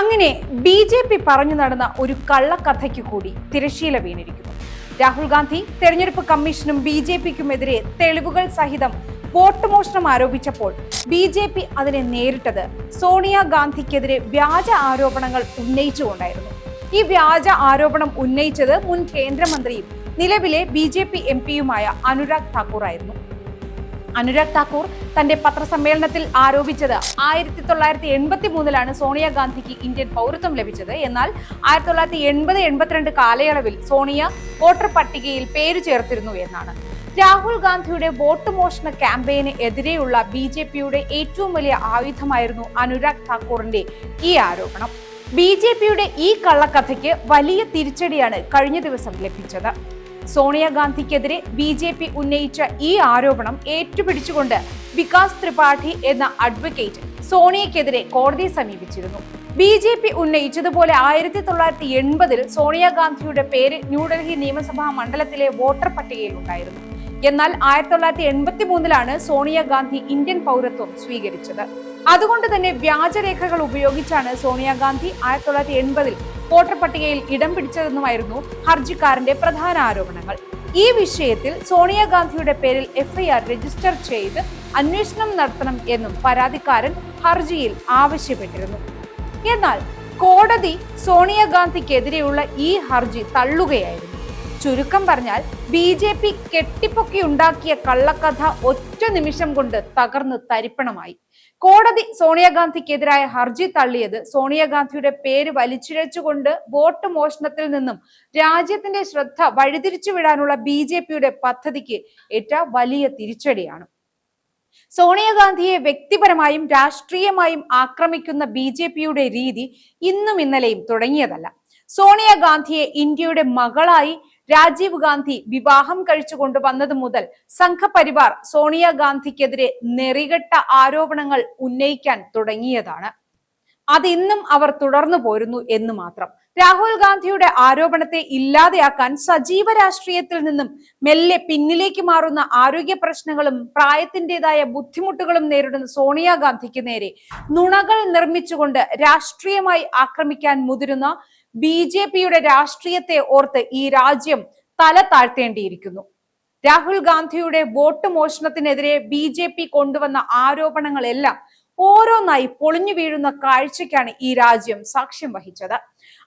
അങ്ങനെ B J P പറഞ്ഞു നടന്ന ഒരു കള്ളക്കഥയ്ക്ക് കൂടി തിരശീല വീണിരിക്കുന്നു. രാഹുൽ ഗാന്ധി തെരഞ്ഞെടുപ്പ് കമ്മീഷനും ബി ജെ പിക്കുമെതിരെ തെളിവുകൾ സഹിതം വോട്ട് മോഷണം ആരോപിച്ചപ്പോൾ ബി ജെ പി അതിനെ നേരിട്ടത് സോണിയാഗാന്ധിക്കെതിരെ വ്യാജ ആരോപണങ്ങൾ ഉന്നയിച്ചുകൊണ്ടായിരുന്നു. ഈ വ്യാജ ആരോപണം ഉന്നയിച്ചത് മുൻ കേന്ദ്രമന്ത്രിയും നിലവിലെ ബി ജെ പി എം പിയുമായ അനുരാഗ് താക്കൂർ ആയിരുന്നു അനുരാഗ് താക്കൂർ തന്റെ പത്രസമ്മേളനത്തിൽ ആരോപിച്ചത് ആയിരത്തി തൊള്ളായിരത്തി എൺപത്തി മൂന്നിലാണ് സോണിയാഗാന്ധിക്ക് ഇന്ത്യൻ പൗരത്വം ലഭിച്ചത്. എന്നാൽ ആയിരത്തി തൊള്ളായിരത്തി എൺപത് എൺപത്തിരണ്ട് കാലയളവിൽ സോണിയ വോട്ടർ പട്ടികയിൽ പേര് ചേർത്തിരുന്നു എന്നാണ്. രാഹുൽ ഗാന്ധിയുടെ വോട്ട് മോഷണ ക്യാമ്പയിന് എതിരെയുള്ള ബി ജെ പിയുടെ ഏറ്റവും വലിയ ആയുധമായിരുന്നു അനുരാഗ് താക്കൂറിന്റെ ഈ ആരോപണം. ബി ജെ പിയുടെ ഈ കള്ളക്കഥയ്ക്ക് വലിയ തിരിച്ചടിയാണ് കഴിഞ്ഞ ദിവസം ലഭിച്ചത്. സോണിയാഗാന്ധിക്കെതിരെ ബി ജെ പി ഉന്നയിച്ച ഈ ആരോപണം ഏറ്റുപിടിച്ചുകൊണ്ട് വികാസ് ത്രിപാഠി എന്ന അഡ്വക്കേറ്റ് സോണിയക്കെതിരെ കോടതിയെ സമീപിച്ചിരുന്നു. ബി ജെ പി ഉന്നയിച്ചതുപോലെ ആയിരത്തി തൊള്ളായിരത്തി എൺപതിൽ സോണിയാഗാന്ധിയുടെ പേര് ന്യൂഡൽഹി നിയമസഭാ മണ്ഡലത്തിലെ വോട്ടർ പട്ടികയിൽ ഉണ്ടായിരുന്നു. എന്നാൽ ആയിരത്തി തൊള്ളായിരത്തി എൺപത്തി മൂന്നിലാണ് സോണിയാഗാന്ധി ഇന്ത്യൻ പൗരത്വം സ്വീകരിച്ചത്. അതുകൊണ്ട് തന്നെ വ്യാജരേഖകൾ ഉപയോഗിച്ചാണ് സോണിയാഗാന്ധി ആയിരത്തി തൊള്ളായിരത്തി എൺപതിൽ വോട്ടർ പട്ടികയിൽ ഇടം പിടിച്ചതെന്നുമായിരുന്നു ഹർജിക്കാരന്റെ പ്രധാന ആരോപണങ്ങൾ. ഈ വിഷയത്തിൽ സോണിയാഗാന്ധിയുടെ പേരിൽ എഫ്ഐആർ രജിസ്റ്റർ ചെയ്ത് അന്വേഷണം നടത്തണം എന്നും പരാതിക്കാരൻ ഹർജിയിൽ ആവശ്യപ്പെട്ടിരുന്നു. എന്നാൽ കോടതി സോണിയാഗാന്ധിക്കെതിരെയുള്ള ഈ ഹർജി തള്ളുകയായിരുന്നു. ചുരുക്കം പറഞ്ഞാൽ ബി ജെ പി കെട്ടിപ്പൊക്കിയുണ്ടാക്കിയ കള്ളക്കഥ ഒറ്റ നിമിഷം കൊണ്ട് തകർന്ന് തരിപ്പണമായി. കോടതി സോണിയാഗാന്ധിക്കെതിരായ ഹർജി തള്ളിയത് സോണിയാഗാന്ധിയുടെ പേര് വലിച്ചിഴച്ചുകൊണ്ട് വോട്ട് മോഷണത്തിൽ നിന്നും രാജ്യത്തിന്റെ ശ്രദ്ധ വഴിതിരിച്ചു വിടാനുള്ള ബി ജെ പിയുടെ പദ്ധതിക്ക് ഏറ്റ വലിയ തിരിച്ചടിയാണ്. സോണിയാഗാന്ധിയെ വ്യക്തിപരമായും രാഷ്ട്രീയമായും ആക്രമിക്കുന്ന ബി ജെ പിയുടെ രീതി ഇന്നും ഇന്നലെയും തുടങ്ങിയതല്ല. സോണിയാഗാന്ധിയെ ഇന്ത്യയുടെ മകളായി രാജീവ് ഗാന്ധി വിവാഹം കഴിച്ചു കൊണ്ടുവന്നത് മുതൽ സംഘപരിവാർ സോണിയാഗാന്ധിക്കെതിരെ നെറികെട്ട ആരോപണങ്ങൾ ഉന്നയിക്കാൻ തുടങ്ങിയതാണ്. അത് ഇന്നും അവർ തുടർന്നു പോരുന്നു എന്ന് മാത്രം. രാഹുൽ ഗാന്ധിയുടെ ആരോപണത്തെ ഇല്ലാതെയാക്കാൻ സജീവ രാഷ്ട്രീയത്തിൽ നിന്നും മെല്ലെ പിന്നിലേക്ക് മാറുന്ന ആരോഗ്യ പ്രശ്നങ്ങളും പ്രായത്തിന്റെതായ ബുദ്ധിമുട്ടുകളും നേരിടുന്ന സോണിയാഗാന്ധിക്ക് നേരെ നുണകൾ നിർമ്മിച്ചുകൊണ്ട് രാഷ്ട്രീയമായി ആക്രമിക്കാൻ മുതിരുന്ന ബി ജെ പിയുടെ രാഷ്ട്രീയത്തെ ഓർത്ത് ഈ രാജ്യം തല താഴ്ത്തേണ്ടിയിരിക്കുന്നു. രാഹുൽ ഗാന്ധിയുടെ വോട്ട് മോഷണത്തിനെതിരെ ബി ജെ പി കൊണ്ടുവന്ന ആരോപണങ്ങളെല്ലാം ഓരോന്നായി പൊളിഞ്ഞു വീഴുന്ന കാഴ്ചയ്ക്കാണ് ഈ രാജ്യം സാക്ഷ്യം വഹിച്ചത്.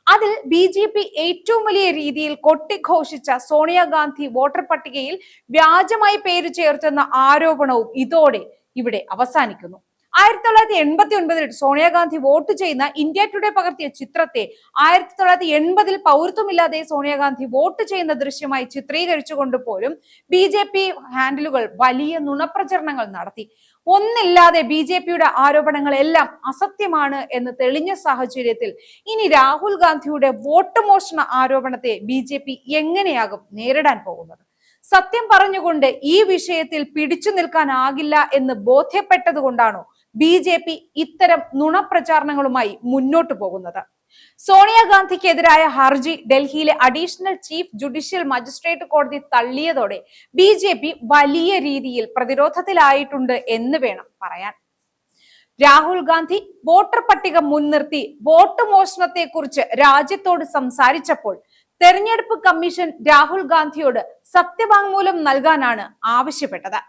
അതിൽ ബി ജെ പി ഏറ്റവും വലിയ രീതിയിൽ കൊട്ടിഘോഷിച്ച സോണിയാഗാന്ധി വോട്ടർ പട്ടികയിൽ വ്യാജമായി പേര് ചേർത്തെന്ന ആരോപണവും ഇതോടെ ഇവിടെ അവസാനിക്കുന്നു. ആയിരത്തി തൊള്ളായിരത്തി എൺപത്തി ഒൻപതിൽ സോണിയാഗാന്ധി വോട്ട് ചെയ്യുന്ന ഇന്ത്യ ടുഡേ പകർത്തിയ ചിത്രത്തെ ആയിരത്തി തൊള്ളായിരത്തി എൺപതിൽ പൗരത്വമില്ലാതെ സോണിയാഗാന്ധി വോട്ട് ചെയ്യുന്ന ദൃശ്യമായി ചിത്രീകരിച്ചുകൊണ്ട് പോലും ബി ജെ പി ഹാൻഡിലുകൾ വലിയ നുണപ്രചരണങ്ങൾ നടത്തി. ഒന്നില്ലാതെ ബി ജെ പിയുടെ ആരോപണങ്ങളെല്ലാം അസത്യമാണ് എന്ന് തെളിഞ്ഞ സാഹചര്യത്തിൽ ഇനി രാഹുൽ ഗാന്ധിയുടെ വോട്ട് മോഷണ ആരോപണത്തെ ബി ജെ പി എങ്ങനെയാകും നേരിടാൻ പോകുന്നത്? സത്യം പറഞ്ഞുകൊണ്ട് ഈ വിഷയത്തിൽ പിടിച്ചു നിൽക്കാനാകില്ല എന്ന് ബോധ്യപ്പെട്ടത് കൊണ്ടാണോ ബി ജെ പി ഇത്തരം നുണപ്രചാരണങ്ങളുമായി മുന്നോട്ടു പോകുന്നത്. സോണിയാഗാന്ധിക്കെതിരായ ഹർജി ഡൽഹിയിലെ അഡീഷണൽ ചീഫ് ജുഡീഷ്യൽ മജിസ്ട്രേറ്റ് കോടതി തള്ളിയതോടെ ബി ജെ പി വലിയ രീതിയിൽ പ്രതിരോധത്തിലായിട്ടുണ്ട് എന്ന് വേണം പറയാൻ. രാഹുൽ ഗാന്ധി വോട്ടർ പട്ടിക മുൻനിർത്തി വോട്ട് മോഷണത്തെ കുറിച്ച് രാജ്യത്തോട് സംസാരിച്ചപ്പോൾ തെരഞ്ഞെടുപ്പ് കമ്മീഷൻ രാഹുൽ ഗാന്ധിയോട് സത്യവാങ്മൂലം നൽകാനാണ് ആവശ്യപ്പെട്ടത്.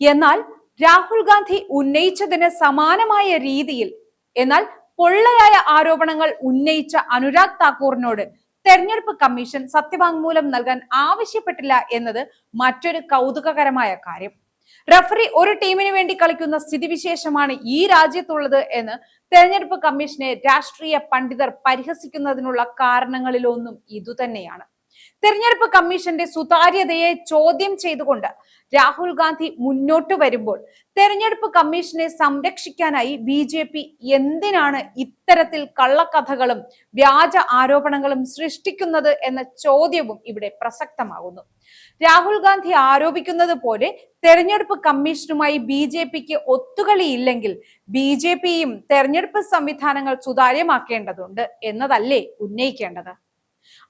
എന്നാൽ രാഹുൽ ഗാന്ധി ഉന്നയിച്ചതിന് സമാനമായ രീതിയിൽ എന്നാൽ പൊള്ളയായ ആരോപണങ്ങൾ ഉന്നയിച്ച അനുരാഗ് താക്കൂറിനോട് തെരഞ്ഞെടുപ്പ് കമ്മീഷൻ സത്യവാങ്മൂലം നൽകാൻ ആവശ്യപ്പെട്ടില്ല എന്നത് മറ്റൊരു കൗതുകകരമായ കാര്യം. റഫറി ഒരു ടീമിന് വേണ്ടി കളിക്കുന്ന സ്ഥിതിവിശേഷമാണ് ഈ രാജ്യത്തുള്ളത് എന്ന് തെരഞ്ഞെടുപ്പ് കമ്മീഷനെ രാഷ്ട്രീയ പണ്ഡിതർ പരിഹസിക്കുന്നതിനുള്ള കാരണങ്ങളിലൊന്നും ഇതുതന്നെയാണ്. തെരഞ്ഞെടുപ്പ് കമ്മീഷന്റെ സുതാര്യതയെ ചോദ്യം ചെയ്തുകൊണ്ട് രാഹുൽ ഗാന്ധി മുന്നോട്ട് വരുമ്പോൾ തെരഞ്ഞെടുപ്പ് കമ്മീഷനെ സംരക്ഷിക്കാനായി ബി ജെ പി എന്തിനാണ് ഇത്തരത്തിൽ കള്ളക്കഥകളും വ്യാജ ആരോപണങ്ങളും സൃഷ്ടിക്കുന്നത് എന്ന ചോദ്യവും ഇവിടെ പ്രസക്തമാകുന്നു. രാഹുൽ ഗാന്ധി ആരോപിക്കുന്നത് പോലെ തെരഞ്ഞെടുപ്പ് കമ്മീഷനുമായി ബി ജെ പിക്ക് ഒത്തുകളിയില്ലെങ്കിൽ ബി ജെ പിയും തെരഞ്ഞെടുപ്പ് സംവിധാനങ്ങൾ സുതാര്യമാക്കേണ്ടതുണ്ട് എന്നതല്ലേ ഉന്നയിക്കേണ്ടത്?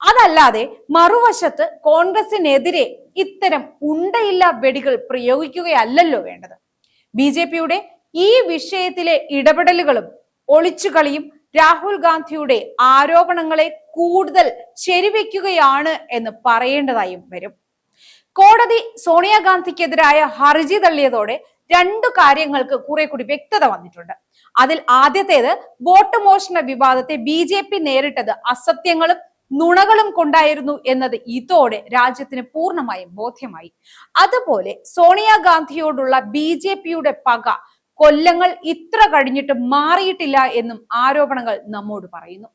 അതല്ലാതെ മറുവശത്ത് കോൺഗ്രസിനെതിരെ ഇത്തരം ഉണ്ടയില്ല വെടികൾ പ്രയോഗിക്കുകയല്ലല്ലോ വേണ്ടത്. ബി ജെ പിയുടെ ഈ വിഷയത്തിലെ ഇടപെടലുകളും ഒളിച്ചുകളിയും രാഹുൽ ഗാന്ധിയുടെ ആരോപണങ്ങളെ കൂടുതൽ ശരിവെക്കുകയാണ് എന്ന് പറയേണ്ടതായും വരും. കോടതി സോണിയാഗാന്ധിക്കെതിരായ ഹർജി തള്ളിയതോടെ രണ്ടു കാര്യങ്ങൾക്ക് കുറെ കൂടി വ്യക്തത വന്നിട്ടുണ്ട്. അതിൽ ആദ്യത്തേത് വോട്ട് മോഷണ വിവാദത്തെ ബി നേരിട്ടത് അസത്യങ്ങളും നുണകളും കൊണ്ടായിരുന്നു എന്നത് ഇതോടെ രാജ്യത്തിന് പൂർണമായും ബോധ്യമായി. അതുപോലെ സോണിയാഗാന്ധിയോടുള്ള ബി ജെ പിയുടെ പക കൊല്ലങ്ങൾ ഇത്ര കഴിഞ്ഞിട്ട് മാറിയിട്ടില്ല എന്നും ആരോപണങ്ങൾ നമ്മോട് പറയുന്നു.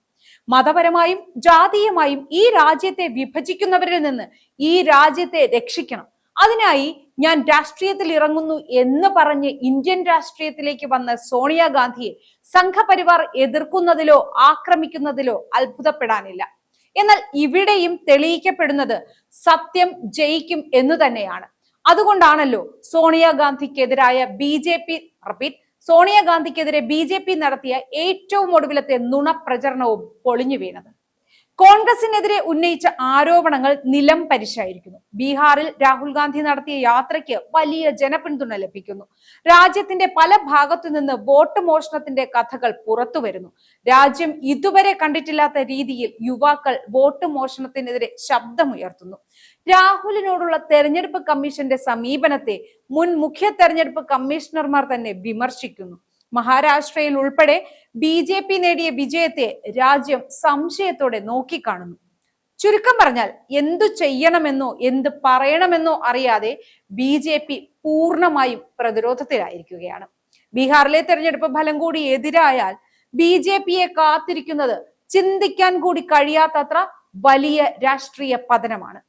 മതപരമായും ജാതീയമായും ഈ രാജ്യത്തെ വിഭജിക്കുന്നവരിൽ നിന്ന് ഈ രാജ്യത്തെ രക്ഷിക്കണം. അതിനായി ഞാൻ രാഷ്ട്രീയത്തിൽ ഇറങ്ങുന്നു എന്ന് പറഞ്ഞ് ഇന്ത്യൻ രാഷ്ട്രീയത്തിലേക്ക് വന്ന സോണിയാഗാന്ധിയെ സംഘപരിവാർ എതിർക്കുന്നതിലോ ആക്രമിക്കുന്നതിലോ അത്ഭുതപ്പെടാനില്ല. എന്നാൽ ഇവിടെയും തെളിയിക്കപ്പെടുന്നത് സത്യം ജയിക്കും എന്ന് തന്നെയാണ്. അതുകൊണ്ടാണല്ലോ സോണിയാഗാന്ധിക്കെതിരായ ബി ജെ പി റിപ്പീറ്റ് സോണിയാഗാന്ധിക്കെതിരെ ബി ജെ പി നടത്തിയ ഏറ്റവും ഒടുവിലത്തെ നുണപ്രചരണവും പൊളിഞ്ഞു വീണത്. കോൺഗ്രസിനെതിരെ ഉന്നയിച്ച ആരോപണങ്ങൾ നിലം പരിശായിരിക്കുന്നു. ബീഹാറിൽ രാഹുൽ ഗാന്ധി നടത്തിയ യാത്രയ്ക്ക് വലിയ ജനപിന്തുണ ലഭിക്കുന്നു. രാജ്യത്തിന്റെ പല ഭാഗത്തു നിന്ന് വോട്ട് മോഷണത്തിന്റെ കഥകൾ പുറത്തു വരുന്നു. രാജ്യം ഇതുവരെ കണ്ടിട്ടില്ലാത്ത രീതിയിൽ യുവാക്കൾ വോട്ട് മോഷണത്തിനെതിരെ ശബ്ദമുയർത്തുന്നു. രാഹുലിനോടുള്ള തെരഞ്ഞെടുപ്പ് കമ്മീഷന്റെ സമീപനത്തെ മുൻ മുഖ്യ തെരഞ്ഞെടുപ്പ് കമ്മീഷണർമാർ തന്നെ വിമർശിക്കുന്നു. മഹാരാഷ്ട്രയിൽ ഉൾപ്പെടെ ബി ജെ പി നേടിയ വിജയത്തെ രാജ്യം സംശയത്തോടെ നോക്കിക്കാണുന്നു. ചുരുക്കം പറഞ്ഞാൽ എന്തു ചെയ്യണമെന്നോ എന്ത് പറയണമെന്നോ അറിയാതെ ബി ജെ പി പൂർണമായും പ്രതിരോധത്തിലായിരിക്കുകയാണ്. ബീഹാറിലെ തെരഞ്ഞെടുപ്പ് ഫലം കൂടി എതിരായാൽ ബി ജെ പിയെ കാത്തിരിക്കുന്നത് ചിന്തിക്കാൻ കൂടി കഴിയാത്തത്ര വലിയ രാഷ്ട്രീയ പതനമാണ്.